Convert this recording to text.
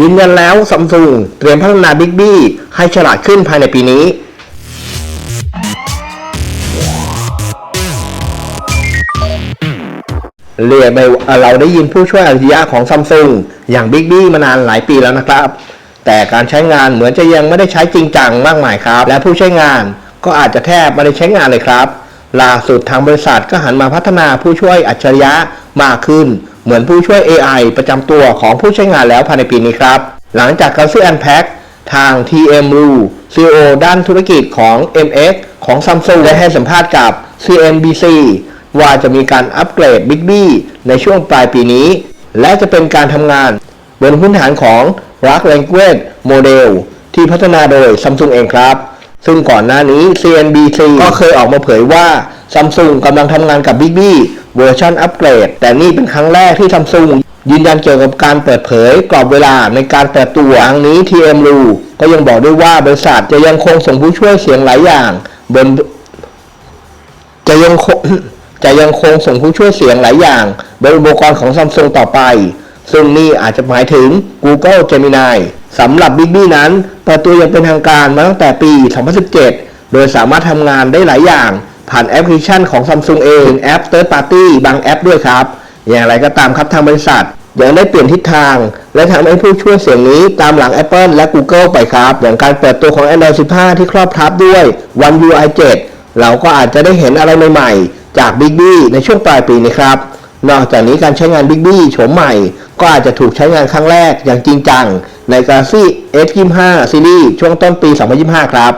ยืนยันแล้วซัมซุงเตรียมพัฒนา Big B ให้ฉลาดขึ้นภายในปีนี้ เรียกได้ว่าเราได้ยินผู้ช่วยอัจฉริยะของซัมซุงอย่าง Big B มานานหลายปีแล้วนะครับ แต่การใช้งานเหมือนจะยังไม่ได้ใช้จริงจังมากมายครับ และผู้ใช้งานก็อาจจะแทบไม่ได้ใช้งานเลยครับล่าสุดทางบริษัทก็หันมาพัฒนาผู้ช่วยอัจฉริยะมากขึ้น เหมือนผู้ช่วย AI ประจำตัวของผู้ใช้งานแล้วภายในปีนี้ครับ หลังจากการซื้อ Unpack ทาง TM Ru CEO ด้านธุรกิจของ MX ของ Samsung ได้ให้สัมภาษณ์กับ CNBC ว่าจะมีการอัปเกรด Big B ในช่วงปลายปีนี้ และจะเป็นการทำงานบนพื้นฐานของ Large Language Model ที่พัฒนาโดย Samsung เองครับ ซึ่งก่อนหน้านี้ CNBC ก็เคยออกมาเผยว่า Samsung กำลังทำงานกับ Big B เวอร์ชันอัปเกรด แต่นี่เป็นครั้งแรกที่ Samsung ยืนยันเกี่ยวกับการเปิดเผยกรอบเวลาในการเปิดตัวครั้งนี้ TMU ก็ยังบอกด้วยว่าบริษัทจะยังคงส่งผู้ช่วยเสียงหลายอย่างบนจะยังคงจะยังคงส่งผู้ช่วยเสียงหลายอย่างบนอุปกรณ์ของซัมซุงต่อไป ซึ่งนี่อาจจะหมายถึง Google Gemini สำหรับ Big B นั้นเปิดตัวอย่างเป็นทางการมาตั้งแต่ปี 2017 โดยสามารถทำงานได้หลายอย่าง ผ่านแอปพลิเคชันของ Samsung เองแอป Third Party บางแอปด้วยครับ อย่างไรก็ตามครับทางบริษัทยังได้เปลี่ยนทิศทาง และทำให้ผู้ช่วยเสียงนี้ตามหลัง Apple และ Google ไปครับ อย่างการเปิดตัวของ Android 15 ที่ครอบทับด้วย One UI 7 เราก็อาจจะได้เห็นอะไรใหม่ๆ จาก Big B ในช่วงปลายปีนี้ครับ นอกจากนี้การใช้งาน Big B โฉมใหม่ ก็อาจจะถูกใช้งานครั้งแรกอย่างจริงจังใน Galaxy S25 Series ช่วงต้นปี 2025 ครับ